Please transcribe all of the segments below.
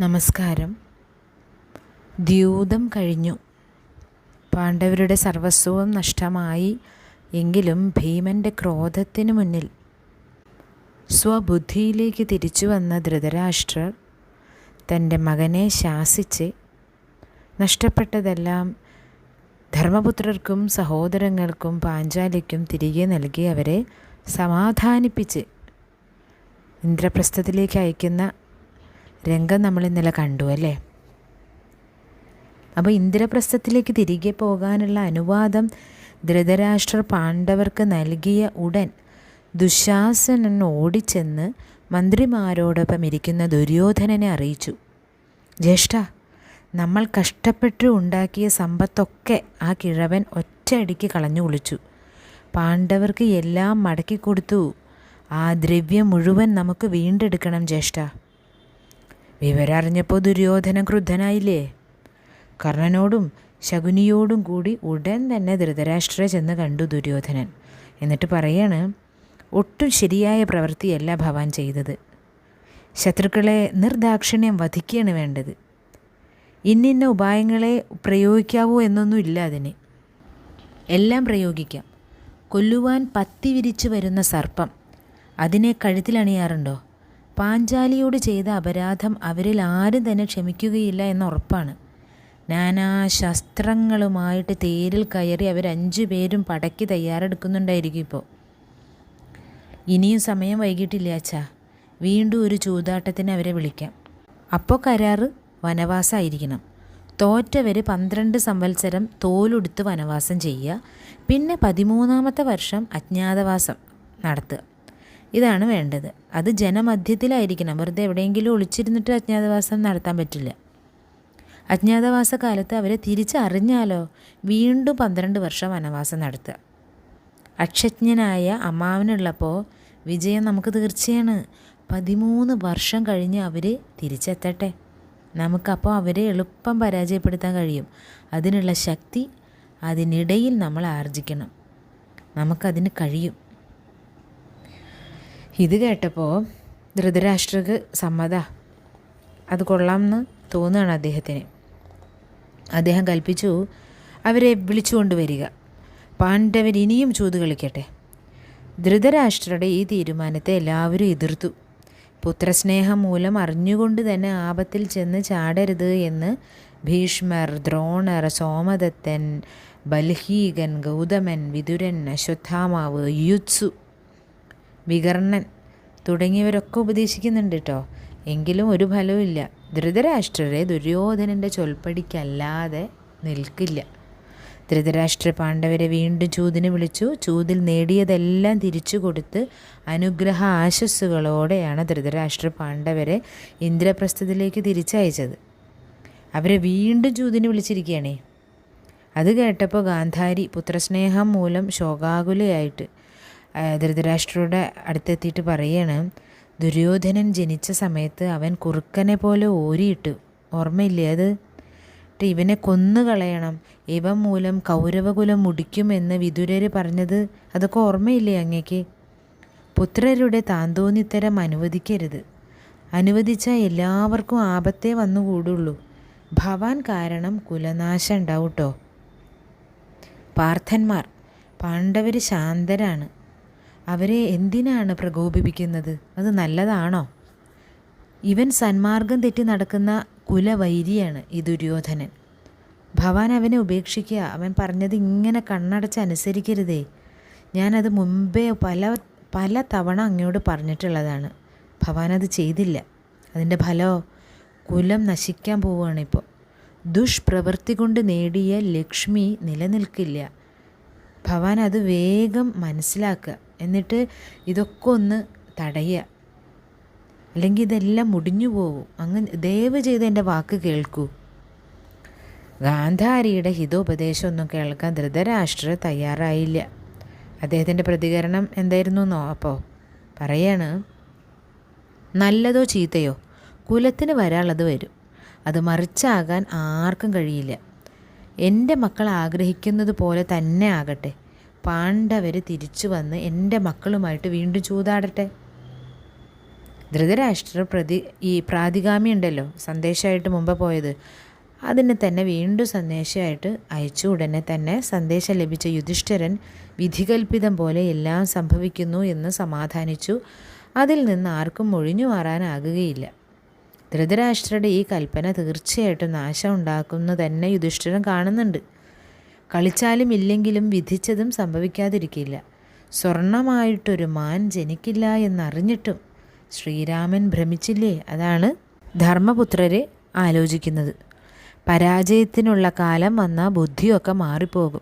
നമസ്കാരം. ദ്യൂതം കഴിഞ്ഞു. പാണ്ഡവരുടെ സർവസ്വവും നഷ്ടമായി എങ്കിലും ഭീമന്റെ ക്രോധത്തിന് മുന്നിൽ. സ്വബുദ്ധിയിലേക്ക് തിരിച്ചു വന്ന ധൃതരാഷ്ട്രർ തന്റെ മകനെ ശാസിച്ച് നഷ്ടപ്പെട്ടതെല്ലാം ധർമ്മപുത്രർക്കും സഹോദരങ്ങൾക്കും പാഞ്ചാലിക്കും തിരികെ നൽകി അവരെ സമാധാനിപ്പിച്ച് ഇന്ദ്രപ്രസ്ഥത്തിലേക്ക് അയക്കുന്ന രംഗം നമ്മൾ ഇന്നലെ കണ്ടു അല്ലേ? അപ്പോൾ ഇന്ദ്രപ്രസ്ഥത്തിലേക്ക് തിരികെ പോകാനുള്ള അനുവാദം ധൃതരാഷ്ട്ര പാണ്ഡവർക്ക് നൽകിയ ഉടൻ ദുശാസനൻ ഓടിച്ചെന്ന് മന്ത്രിമാരോടൊപ്പം ഇരിക്കുന്ന ദുര്യോധനനെ അറിയിച്ചു. ജ്യേഷ്ഠ നമ്മൾ കഷ്ടപ്പെട്ട് ഉണ്ടാക്കിയ സമ്പത്തൊക്കെ ആ കിഴവൻ ഒറ്റയടിക്ക് കളഞ്ഞു കുളിച്ചു. പാണ്ഡവർക്ക് എല്ലാം മടക്കി കൊടുത്തു. ആ ദ്രവ്യം മുഴുവൻ നമുക്ക് വീണ്ടെടുക്കണം ജ്യേഷ്ഠ. വിവരം ദുര്യോധന ക്രുദ്ധനായില്ലേ? കർണനോടും ശകുനിയോടും കൂടി ഉടൻ തന്നെ ധൃതരാഷ്ട്രരെ ചെന്ന് കണ്ടു ദുര്യോധനൻ. എന്നിട്ട് പറയാണ് ഒട്ടും ശരിയായ പ്രവൃത്തിയല്ല ഭവാൻ ചെയ്തത്. ശത്രുക്കളെ നിർദാക്ഷിണ്യം വധിക്കുകയാണ് വേണ്ടത്. ഇന്നിന്ന ഉപായങ്ങളെ പ്രയോഗിക്കാവോ എന്നൊന്നുമില്ല അതിന്. എല്ലാം പ്രയോഗിക്കാം. കൊല്ലുവാൻ പത്തി വിരിച്ചു വരുന്ന സർപ്പം അതിനെ കഴുത്തിലണിയാറുണ്ടോ? പാഞ്ചാലിയോട് ചെയ്ത അപരാധം അവരിൽ ആരും തന്നെ ക്ഷമിക്കുകയില്ല എന്ന ഉറപ്പാണ്. നാനാ ശസ്ത്രങ്ങളുമായിട്ട് തേരിൽ കയറി അവരഞ്ചു പേരും പടക്കി തയ്യാറെടുക്കുന്നുണ്ടായിരിക്കും ഇപ്പോൾ. ഇനിയും സമയം വൈകിട്ടില്ല അച്ഛാ. വീണ്ടും ഒരു ചൂതാട്ടത്തിന് അവരെ വിളിക്കാം. അപ്പോൾ കരാറ് വനവാസമായിരിക്കണം. തോറ്റവർ പന്ത്രണ്ട് സംവത്സരം തോലുടുത്ത് വനവാസം ചെയ്യുക. പിന്നെ പതിമൂന്നാമത്തെ വർഷം അജ്ഞാതവാസം നടത്തുക. ഇതാണ് വേണ്ടത്. അത് ജനമധ്യത്തിലായിരിക്കണം. വെറുതെ എവിടെയെങ്കിലും ഒളിച്ചിരുന്നിട്ട് അജ്ഞാതവാസം നടത്താൻ പറ്റില്ല. അജ്ഞാതവാസ കാലത്ത് അവരെ തിരിച്ചറിഞ്ഞാലോ? വീണ്ടും പന്ത്രണ്ട് വർഷം വനവാസം നടത്തുക. അക്ഷജ്ഞനായ അമ്മാവനുള്ളപ്പോൾ വിജയം നമുക്ക് തീർച്ചയാണ്. പതിമൂന്ന് വർഷം കഴിഞ്ഞ് അവർ തിരിച്ചെത്തട്ടെ. നമുക്കപ്പോൾ അവരെ എളുപ്പം പരാജയപ്പെടുത്താൻ കഴിയും. അതിനുള്ള ശക്തി അതിനിടയിൽ നമ്മൾ ആർജിക്കണം. നമുക്കതിന് കഴിയും. ഇത് കേട്ടപ്പോൾ ധൃതരാഷ്ട്രക്ക് സമ്മത. അത് കൊള്ളാമെന്ന് തോന്നുകയാണ് അദ്ദേഹത്തിന്. അദ്ദേഹം കൽപ്പിച്ചു അവരെ വിളിച്ചുകൊണ്ട് വരിക പാണ്ഡവർ ഇനിയും ചൂത് കളിക്കട്ടെ. ധൃതരാഷ്ട്രയുടെ ഈ തീരുമാനത്തെ എല്ലാവരും എതിർത്തു. പുത്രസ്നേഹം മൂലം അറിഞ്ഞുകൊണ്ട് തന്നെ ആപത്തിൽ ചെന്ന് ചാടരുത് എന്ന് ഭീഷ്മർ ദ്രോണർ സോമദത്തൻ ബൽഹീകൻ ഗൗതമൻ വിതുരൻ അശ്വത്ഥാമാവ് യുത്സു വികർണൻ തുടങ്ങിയവരൊക്കെ ഉപദേശിക്കുന്നുണ്ട് കേട്ടോ എങ്കിലും ഒരു ഫലവുമില്ല ധൃതരാഷ്ട്രരെ ദുര്യോധനന്റെ ചൊൽപ്പടിക്കല്ലാതെ നിൽക്കില്ല. ധൃതരാഷ്ട്ര പാണ്ഡവരെ വീണ്ടും ചൂതിന് വിളിച്ചു. ചൂതിൽ നേടിയതെല്ലാം തിരിച്ചു കൊടുത്ത് അനുഗ്രഹ ആശസ്സുകളോടെയാണ് ധൃതരാഷ്ട്ര പാണ്ഡവരെ ഇന്ദ്രപ്രസ്ഥത്തിലേക്ക് തിരിച്ചയച്ചത്. അവരെ വീണ്ടും ചൂതിന് വിളിച്ചിരിക്കുകയാണേ. അത് കേട്ടപ്പോൾ ഗാന്ധാരി പുത്രസ്നേഹം മൂലം ശോകാകുലയായിട്ട് ധൃതരാഷ്ട്രയുടെ അടുത്തെത്തിയിട്ട് പറയാണ് ദുര്യോധനൻ ജനിച്ച സമയത്ത് അവൻ കുറുക്കനെ പോലെ ഓരിയിട്ടു. ഓർമ്മയില്ലേ അത്? ഇവനെ കൊന്നു കളയണം. ഇവൻ മൂലം കൗരവകുലം മുടിക്കുമെന്ന് വിദുരർ പറഞ്ഞത് അതൊക്കെ ഓർമ്മയില്ലേ അങ്ങേക്ക്? പുത്രരുടെ താന്തോന്നിത്തരം അനുവദിക്കരുത്. അനുവദിച്ചാൽ എല്ലാവർക്കും ആപത്തേ വന്നുകൂടുള്ളൂ ഭവാൻ കാരണം കുലനാശം ഉണ്ടാവും കേട്ടോ പാർത്ഥന്മാർ പാണ്ഡവർ ശാന്തരാണ്. അവരെ എന്തിനാണ് പ്രകോപിപ്പിക്കുന്നത്? അത് നല്ലതാണോ? ഇവൻ സന്മാർഗം തെറ്റി നടക്കുന്ന കുലവൈരിയാണ് ഈ ദുര്യോധനൻ. ഭവാൻ അവനെ ഉപേക്ഷിക്കുക. അവൻ പറഞ്ഞത് ഇങ്ങനെ കണ്ണടച്ച് അനുസരിക്കരുതേ. ഞാനത് മുമ്പേ പല പല തവണ അങ്ങയോട് പറഞ്ഞിട്ടുള്ളതാണ്. ഭവാൻ അത് ചെയ്തില്ല. അതിന്റെ ഫലമോ കുലം നശിക്കാൻ പോവുകയാണ് ഇപ്പോൾ ദുഷ്പ്രവൃത്തി കൊണ്ട് നേടിയ ലക്ഷ്മി നിലനിൽക്കില്ല. ഭവാൻ അത് വേഗം മനസ്സിലാക്കുക. എന്നിട്ട് ഇതൊക്കെ ഒന്ന് തടയുക അല്ലെങ്കിൽ ഇതെല്ലാം മുടിഞ്ഞു പോകും അങ്ങ് ദയവ് ചെയ്ത് എന്റെ വാക്ക് കേൾക്കൂ. ഗാന്ധാരിയുടെ ഹിതോപദേശമൊന്നും കേൾക്കാൻ ധൃതരാഷ്ട്ര തയ്യാറായില്ല. അദ്ദേഹത്തിന്റെ പ്രതികരണം എന്തായിരുന്നു എന്നോ അപ്പോൾ പറയാണ് നല്ലതോ ചീത്തയോ? കുലത്തിന് വരാനുള്ളത് വരും. അത് മറിച്ചാകാൻ ആർക്കും കഴിയില്ല. എന്റെ മക്കൾ ആഗ്രഹിക്കുന്നത് പോലെ തന്നെ ആകട്ടെ. പാണ്ഡവർ തിരിച്ചു വന്ന് എന്റെ മക്കളുമായിട്ട് വീണ്ടും ചൂതാടട്ടെ. ധൃതരാഷ്ട്ര പ്രതി ഈ പ്രാതിഗാമി ഉണ്ടല്ലോ സന്ദേശമായിട്ട് മുമ്പ് പോയത്. അതിനെ തന്നെ വീണ്ടും സന്ദേശമായിട്ട് അയച്ചു ഉടനെ തന്നെ സന്ദേശം ലഭിച്ച യുധിഷ്ഠിരൻ വിധികൽപ്പിതം പോലെ എല്ലാം സംഭവിക്കുന്നു എന്ന് സമാധാനിച്ചു. അതിൽ നിന്ന് ആർക്കും ഒഴിഞ്ഞു മാറാനാകുകയില്ല. ധൃതരാഷ്ട്രയുടെ ഈ കൽപ്പന തീർച്ചയായിട്ടും നാശം ഉണ്ടാക്കുന്നു തന്നെ യുധിഷ്ഠിരൻ കാണുന്നുണ്ട്. കളിച്ചാലും ഇല്ലെങ്കിലും വിധിച്ചതും സംഭവിക്കാതിരിക്കില്ല സ്വർണമായിട്ടൊരു മാൻ ജനിക്കില്ല എന്നറിഞ്ഞിട്ടും ശ്രീരാമൻ ഭ്രമിച്ചില്ലേ? അതാണ് ധർമ്മപുത്രരെ ആലോചിക്കുന്നത്. പരാജയത്തിനുള്ള കാലം വന്നാൽ ബുദ്ധിയൊക്കെ മാറിപ്പോകും.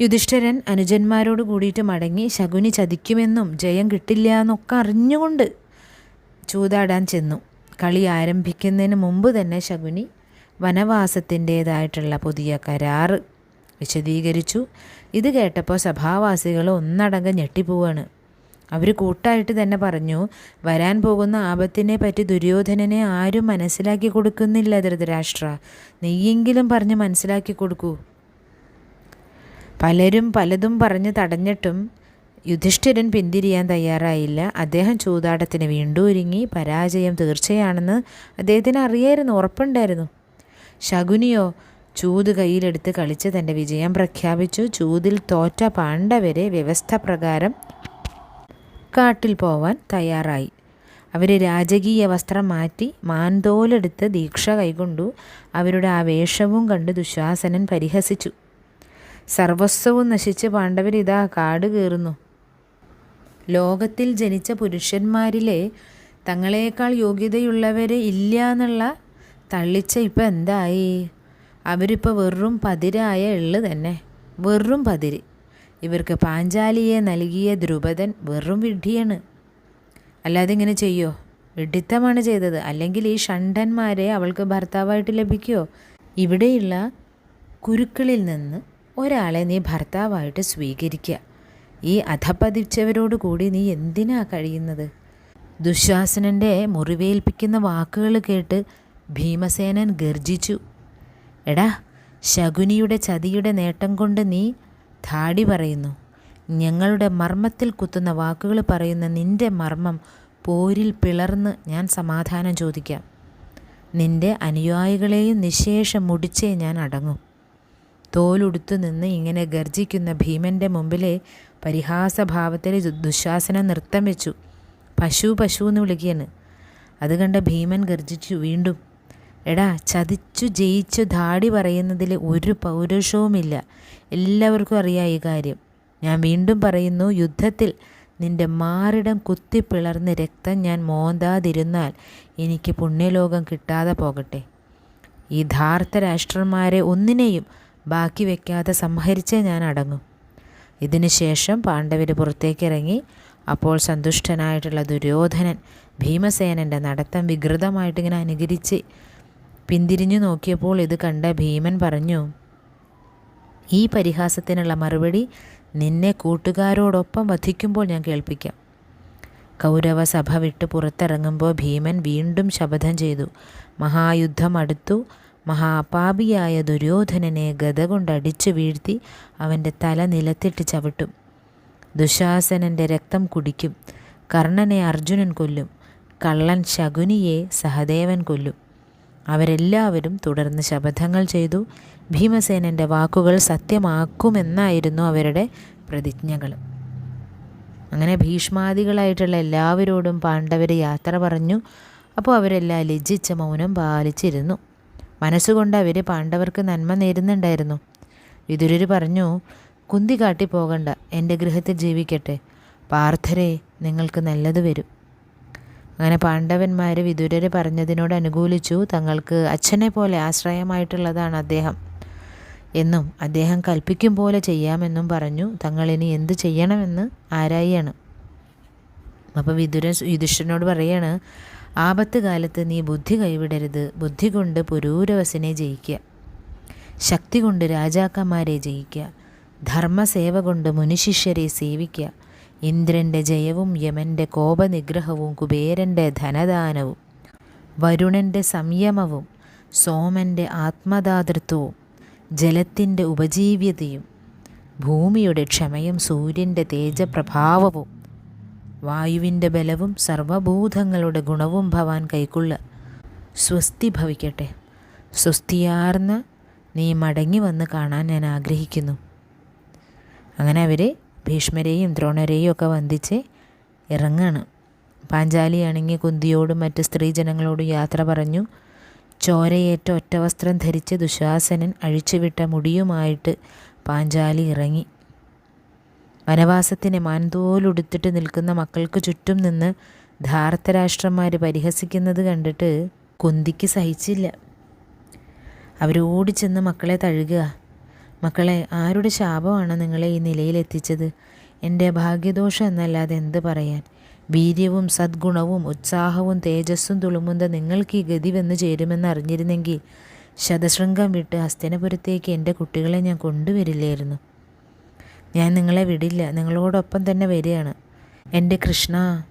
യുധിഷ്ഠിരൻ അനുജന്മാരോട് കൂടിയിട്ട് മടങ്ങി ശകുനി ചതിക്കുമെന്നും ജയം കിട്ടില്ല എന്നൊക്കെ അറിഞ്ഞുകൊണ്ട് ചൂതാടാൻ ചെന്നു. കളി ആരംഭിക്കുന്നതിന് മുമ്പ് തന്നെ ശകുനി വനവാസത്തിന്റേതായിട്ടുള്ള പുതിയ കരാറ് വിശദീകരിച്ചു. ഇത് കേട്ടപ്പോൾ സഭാവാസികൾ ഒന്നടങ്കം ഞെട്ടിപ്പോവാണ്. അവർ കൂട്ടായിട്ട് തന്നെ പറഞ്ഞു വരാൻ പോകുന്ന ആപത്തിനെ പറ്റി ദുര്യോധനനെ ആരും മനസ്സിലാക്കി കൊടുക്കുന്നില്ല ധൃതരാഷ്ട്ര. നെയ്യെങ്കിലും പറഞ്ഞ് മനസ്സിലാക്കി കൊടുക്കൂ. പലരും പലതും പറഞ്ഞ് തടഞ്ഞിട്ടും യുധിഷ്ഠിരൻ പിന്തിരിയാൻ തയ്യാറായില്ല. അദ്ദേഹം ചൂതാട്ടത്തിന് വീണ്ടും ഒരുങ്ങി പരാജയം തീർച്ചയാണെന്ന് അദ്ദേഹത്തിന് അറിയായിരുന്നു ഉറപ്പുണ്ടായിരുന്നു. ശകുനിയോ ചൂത് കയ്യിലെടുത്ത് കളിച്ച് തന്റെ വിജയം പ്രഖ്യാപിച്ചു. ചൂതിൽ തോറ്റ പാണ്ഡവരെ വ്യവസ്ഥ പ്രകാരം കാട്ടിൽ പോവാൻ തയ്യാറായി. അവർ രാജകീയ വസ്ത്രം മാറ്റി മാൻതോലെടുത്ത് ദീക്ഷ കൈകൊണ്ടു അവരുടെ ആ വേഷവും കണ്ട് ദുശാസനൻ പരിഹസിച്ചു. സർവസ്വവും നശിച്ച് പാണ്ഡവരിതാ കാട് കയറുന്നു. ലോകത്തിൽ ജനിച്ച പുരുഷന്മാരിലെ തങ്ങളേക്കാൾ യോഗ്യതയുള്ളവരെ ഇല്ല എന്നുള്ള തള്ളിച്ച ഇപ്പം എന്തായി? അവരിപ്പോൾ വെറും പതിരായ എള്ള് തന്നെ. വെറും പതിര്. ഇവർക്ക് പാഞ്ചാലിയെ നൽകിയ ദ്രുപദൻ വെറും വിഡ്ഢിയാണ്. അല്ലാതെ ഇങ്ങനെ ചെയ്യോ? വിഡ്ഢിത്തമാണ് ചെയ്തത്. അല്ലെങ്കിൽ ഈ ഷണ്ടന്മാരെ അവൾക്ക് ഭർത്താവായിട്ട് ലഭിക്കുമോ ഇവിടെയുള്ള കുരുക്കളിൽ നിന്ന് ഒരാളെ നീ ഭർത്താവായിട്ട് സ്വീകരിക്കുക ഈ അധപ്പതിച്ചവരോട് കൂടി നീ എന്തിനാ കഴിയുന്നത്? ദുശ്വാസനന്റെ മുറിവേൽപ്പിക്കുന്ന വാക്കുകൾ കേട്ട് ഭീമസേനൻ ഗർജിച്ചു എടാ ശകുനിയുടെ ചതിയുടെ നേട്ടം കൊണ്ട് നീ ധാടി പറയുന്നു. ഞങ്ങളുടെ മർമ്മത്തിൽ കുത്തുന്ന വാക്കുകൾ പറയുന്ന നിന്റെ മർമ്മം പോരിൽ പിളർന്ന് ഞാൻ സമാധാനം ചോദിക്കാം. നിന്റെ അനുയായികളെയും നിശേഷം മുടിച്ചേ ഞാൻ അടങ്ങും. തോലുടുത്തു നിന്ന് ഇങ്ങനെ ഗർജിക്കുന്ന ഭീമന്റെ മുമ്പിലെ പരിഹാസഭാവത്തിൽ ദുശാസന നൃത്തം വെച്ചു. പശു പശു എന്ന് വിളിക്കുകയാണ് അത് കണ്ട ഭീമൻ ഗർജിച്ചു. വീണ്ടും എടാ ചതിച്ചു ജയിച്ചു ധാടി പറയുന്നതിൽ ഒരു പൗരുഷവുമില്ല എല്ലാവർക്കും അറിയാം ഈ കാര്യം. ഞാൻ വീണ്ടും പറയുന്നു യുദ്ധത്തിൽ നിന്റെ മാറിടം കുത്തിപ്പിളർന്ന് രക്തം ഞാൻ മോന്താതിരുന്നാൽ എനിക്ക് പുണ്യലോകം കിട്ടാതെ പോകട്ടെ. ഈ ധാർത്ത രാഷ്ട്രന്മാരെ ഒന്നിനെയും ബാക്കി വയ്ക്കാതെ സംഹരിച്ചേ ഞാൻ അടങ്ങും. ഇതിനുശേഷം പാണ്ഡവർ പുറത്തേക്കിറങ്ങി അപ്പോൾ സന്തുഷ്ടനായിട്ടുള്ള ദുര്യോധനൻ ഭീമസേനന്റെ നടത്തം വികൃതമായിട്ടിങ്ങനെ അനുകരിച്ച് പിന്തിരിഞ്ഞു നോക്കിയപ്പോൾ ഇത് കണ്ട ഭീമൻ പറഞ്ഞു ഈ പരിഹാസത്തിനുള്ള മറുപടി നിന്നെ കൂട്ടുകാരോടൊപ്പം വധിക്കുമ്പോൾ ഞാൻ കേൾപ്പിക്കാം. കൗരവ സഭ വിട്ട് പുറത്തിറങ്ങുമ്പോൾ ഭീമൻ വീണ്ടും ശപഥം ചെയ്തു. മഹായുദ്ധം അടുത്തു. മഹാപാപിയായ ദുര്യോധനനെ ഗത കൊണ്ടടിച്ചു വീഴ്ത്തി അവന്റെ തല നിലത്തിട്ട് ചവിട്ടും. ദുശാസനന്റെ രക്തം കുടിക്കും. കർണനെ അർജുനൻ കൊല്ലും. കള്ളൻ ശകുനിയെ സഹദേവൻ കൊല്ലും. അവരെല്ലാവരും തുടർന്ന് ശപഥങ്ങൾ ചെയ്തു. ഭീമസേനന്റെ വാക്കുകൾ സത്യമാക്കുമെന്നായിരുന്നു അവരുടെ പ്രതിജ്ഞകൾ. അങ്ങനെ ഭീഷ്മാദികളായിട്ടുള്ള എല്ലാവരോടും പാണ്ഡവർ യാത്ര പറഞ്ഞു. അപ്പോൾ അവരെല്ലാം ലജ്ജിച്ച മൗനം പാലിച്ചിരുന്നു. മനസ്സുകൊണ്ട് അവർ പാണ്ഡവർക്ക് നന്മ നേരുന്നുണ്ടായിരുന്നു. വിതുരർ പറഞ്ഞു കുന്തി കാട്ടി പോകണ്ട എന്റെ ഗൃഹത്തിൽ ജീവിക്കട്ടെ. പാർത്ഥരെ നിങ്ങൾക്ക് നല്ലത് വരും. അങ്ങനെ പാണ്ഡവന്മാർ വിദുരർ പറഞ്ഞതിനോട് അനുകൂലിച്ചു. തങ്ങൾക്ക് അച്ഛനെ പോലെ ആശ്രയമായിട്ടുള്ളതാണ് അദ്ദേഹം. എന്നും അദ്ദേഹം കൽപ്പിക്കും പോലെ ചെയ്യാമെന്നും പറഞ്ഞു. തങ്ങളിനി എന്ത് ചെയ്യണമെന്ന് ആരായിയാണ് അപ്പോൾ വിദുരൻ യുധിഷ്ഠനോട് പറയാണ് ആപത്ത് കാലത്ത് നീ ബുദ്ധി കൈവിടരുത്. ബുദ്ധി കൊണ്ട് പുരൂരവസിനെ ജയിക്കുക ശക്തി കൊണ്ട് രാജാക്കന്മാരെ ജയിക്കുക ധർമ്മസേവ കൊണ്ട് മുനിശിഷ്യരെ സേവിക്കുക ഇന്ദ്രന്റെ ജയവും യമന്റെ കോപനിഗ്രഹവും കുബേരന്റെ ധനദാനവും വരുണന്റെ സംയമവും സോമന്റെ ആത്മദാതൃത്വവും ജലത്തിന്റെ ഉപജീവ്യതയും ഭൂമിയുടെ ക്ഷമയും സൂര്യന്റെ തേജപ്രഭാവവും വായുവിന്റെ ബലവും സർവഭൂതങ്ങളുടെ ഗുണവും ഭവാൻ കൈക്കുള്ള സ്വസ്തി ഭവിക്കട്ടെ. സ്വസ്തിയാർന്ന് നീ മടങ്ങി വന്ന് കാണാൻ ഞാൻ ആഗ്രഹിക്കുന്നു. അങ്ങനെ അവർ ഭീഷ്മരെയും ദ്രോണരെയും ഒക്കെ വന്ദിച്ച് ഇറങ്ങാണ്. പാഞ്ചാലിയാണെങ്കിൽ കുന്തിയോടും മറ്റ് സ്ത്രീജനങ്ങളോടും യാത്ര പറഞ്ഞു. ചോരയേറ്റ ഒറ്റവസ്ത്രം ധരിച്ച് ദുശാസനൻ അഴിച്ചുവിട്ട മുടിയുമായിട്ട് പാഞ്ചാലി ഇറങ്ങി. വനവാസത്തിന് മാൻതോലുടുത്തിട്ട് നിൽക്കുന്ന മക്കൾക്ക് ചുറ്റും നിന്ന് ധാർത്തരാഷ്ട്രന്മാർ പരിഹസിക്കുന്നത് കണ്ടിട്ട് കുന്തിക്ക് സഹിച്ചില്ല. അവരോടി ചെന്ന് മക്കളെ തഴുകുക. മക്കളെ ആരുടെ ശാപമാണ് നിങ്ങളെ ഈ നിലയിലെത്തിച്ചത്? എന്റെ ഭാഗ്യദോഷം എന്നല്ലാതെ എന്ത് പറയാൻ? വീര്യവും സദ്ഗുണവും ഉത്സാഹവും തേജസ്സും തുളുമുന്ന നിങ്ങൾക്ക് ഈ ഗതി വന്നു ചേരുമെന്ന് അറിഞ്ഞിരുന്നെങ്കിൽ ശതശൃംഗം വിട്ട് ഹസ്തനപുരത്തേക്ക് എന്റെ കുട്ടികളെ ഞാൻ കൊണ്ടുവരില്ലായിരുന്നു. ഞാൻ നിങ്ങളെ വിടില്ല നിങ്ങളോടൊപ്പം തന്നെ വരികയാണ്. എന്റെ കൃഷ്ണ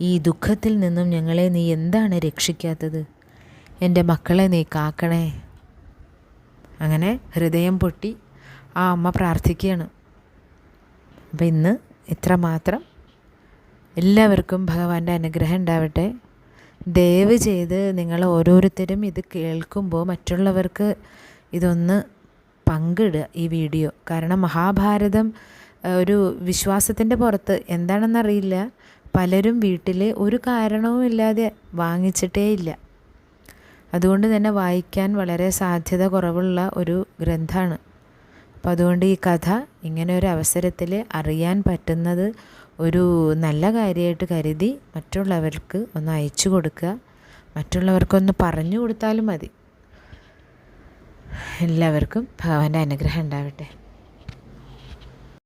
ഈ ദുഃഖത്തിൽ നിന്നും ഞങ്ങളെ നീ എന്താണ് രക്ഷിക്കാത്തത്? എന്റെ മക്കളെ നീ കാക്കണേ. അങ്ങനെ ഹൃദയം പൊട്ടി ആ അമ്മ പ്രാർത്ഥിക്കുകയാണ്. അപ്പം ഇന്ന് ഇത്ര മാത്രം. എല്ലാവർക്കും ഭഗവാന്റെ അനുഗ്രഹം ഉണ്ടാവട്ടെ. ദയവ് ചെയ്ത് നിങ്ങൾ ഓരോരുത്തരും ഇത് കേൾക്കുമ്പോൾ മറ്റുള്ളവർക്ക് ഇതൊന്ന് പങ്കിടുക ഈ വീഡിയോ. കാരണം മഹാഭാരതം ഒരു വിശ്വാസത്തിന്റെ പുറത്ത് എന്താണെന്നറിയില്ല. പലരും വീട്ടിൽ ഒരു കാരണവുമില്ലാതെ വാങ്ങിച്ചിട്ടേ ഇല്ല അതുകൊണ്ട് തന്നെ വായിക്കാൻ വളരെ സാധ്യത കുറവുള്ള ഒരു ഗ്രന്ഥമാണ് അപ്പോൾ അതുകൊണ്ട് ഈ കഥ ഇങ്ങനെ ഒരു അവസരത്തിൽ അറിയാൻ പറ്റുന്നത് ഒരു നല്ല കാര്യമായിട്ട് കരുതി മറ്റുള്ളവർക്ക് ഒന്ന് അയച്ചു കൊടുക്കുക. മറ്റുള്ളവർക്കൊന്ന് പറഞ്ഞു കൊടുത്താലും മതി. എല്ലാവർക്കും ഭഗവാന്റെ അനുഗ്രഹം ഉണ്ടാവട്ടെ.